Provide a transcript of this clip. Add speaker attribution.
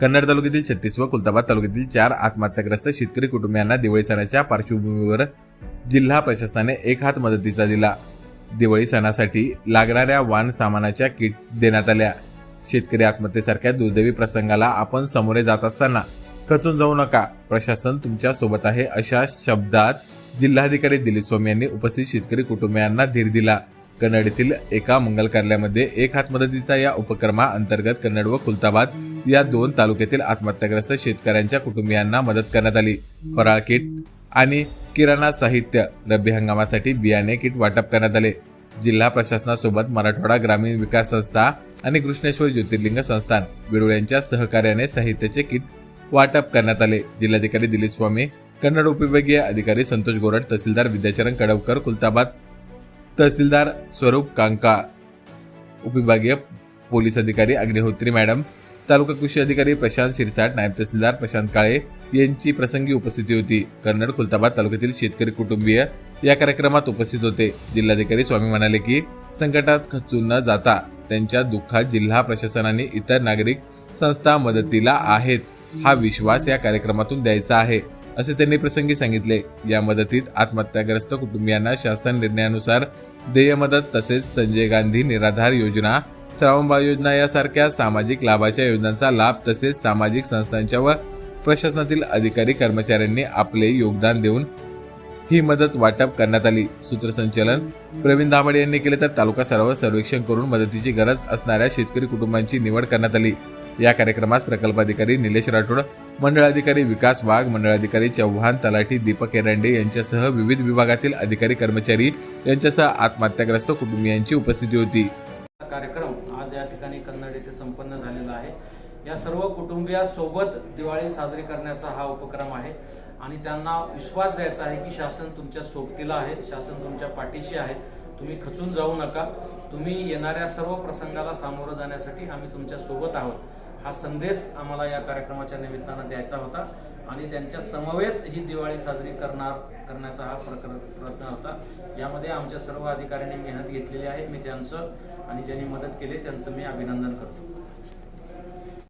Speaker 1: कन्नड तालुक्यातील छत्तीस व कुलताबाद तालुक्यातील चार आत्महत्याग्रस्त शेतकरी कुटुंबियांना दिवाळी सणाच्या पार्श्वभूमीवर जिल्हा प्रशासनाने एक हात मदतीचा दिला. दिवाळी सणासाठी लागणाऱ्या वाण सामानाच्या किट देण्यात आल्या. शेतकरी आत्महत्येसारख्या दुर्दैवी प्रसंगाला आपण सामोरे जात असताना खचून जाऊ नका. प्रशासन तुमच्यासोबत आहे अशा शब्दात जिल्हाधिकारी दिलीप स्वामी यांनी उपस्थित शेतकरी कुटुंबियांना धीर दिला. कन्नड येथील एका मंगल कार्यालयामध्ये एक हात मदतीचा या उपक्रमा अंतर्गत कन्नड व कुलताबाद या दोन तालुक्यातील आत्महत्याग्रस्त शेतकऱ्यांच्या कुटुंबियांना मदत करण्यात आली. फराळ किट आणि किराणा साहित्य रब्बी हंगामासाठी बियाणे किट वाटप करण्यात आले. जिल्हा प्रशासनासोबत मराठवाडा ग्रामीण विकास संस्था आणि कृष्णेश्वर ज्योतिर्लिंग संस्थान बिरुळ यांच्या सहकार्याने साहित्याचे किट वाटप करण्यात आले. जिल्हाधिकारी दिलीप स्वामी कन्नड उपविभागीय अधिकारी संतोष गोरट तहसीलदार विद्याचरण कडवकर कुलताबाद तहसीलदार स्वरूप कांका उपविभागीय पोलीस अधिकारी अग्निहोत्री मॅडम तालुका कृषी अधिकारी प्रशांत शिरसाट नायब तहसीलदार प्रशांत काळे यांची प्रसंगी उपस्थिती होती. कन्नड खुलताबाद तालुक्यातील शेतकरी कुटुंबीय या कार्यक्रमात उपस्थित होते. जिल्हाधिकारी स्वामी म्हणाले की संकटात खचून न जाता त्यांच्या दुःखात जिल्हा प्रशासनाने इतर नागरिक संस्था मदतीला आहेत. हा विश्वास या कार्यक्रमातून द्यायचा आहे असे त्यांनी प्रसंगी सांगितले. या मदतीत आत्महत्याग्रस्त कुटुंबियांना शासन निर्णयानुसार देय मदत तसेच संजय गांधी निराधार योजना श्रावणबाळ योजना यासारख्या सामाजिक लाभाच्या योजनांचा लाभ तसेच सामाजिक संस्थांच्या व प्रशासनातील अधिकारी कर्मचाऱ्यांनी आपले योगदान देऊन ही मदत वाटप करण्यात आली. सूत्रसंचालन प्रवीण दाभाडे यांनी केले तर तालुका स्तरावर सर्वेक्षण करून मदतीची गरज असणाऱ्या शेतकरी कुटुंबांची निवड करण्यात आली. या कार्यक्रमास प्रकल्पाधिकारी निलेश राठोड मंडळाधिकारी विकास वाघ मंडळाधिकारी चव्हाण तलाठी दीपक एरांडे यांच्यासह विविध विभागातील अधिकारी कर्मचारी यांच्यासह आत्महत्याग्रस्त कुटुंबियांची उपस्थिती होती.
Speaker 2: आज या ठिकाणी कन्नड येथे संपन्न झालेला आहे. या सर्व कुटुंबियासोबत दिवाळी साजरी करण्याचा हा उपक्रम आहे आणि त्यांना विश्वास द्यायचा आहे की शासन तुमच्या सोबतीला आहे शासन तुमच्या पाठीशी आहे. तुम्ही खचून जाऊ नका. तुम्ही येणाऱ्या सर्व प्रसंगाला सामोरं जाण्यासाठी आम्ही तुमच्यासोबत आहोत. हा संदेश आम्हाला या कार्यक्रमाच्या निमित्तानं द्यायचा होता. आणि त्यांच्या समवेत ही दिवाळी साजरी करणार करण्याचा हा प्रकर प्रयत्न होता. यामध्ये आमच्या सर्व अधिकाऱ्यांनी मेहनत घेतलेली आहे. मी त्यांचं आणि ज्यांनी मदत केली त्यांचं मी अभिनंदन करतो.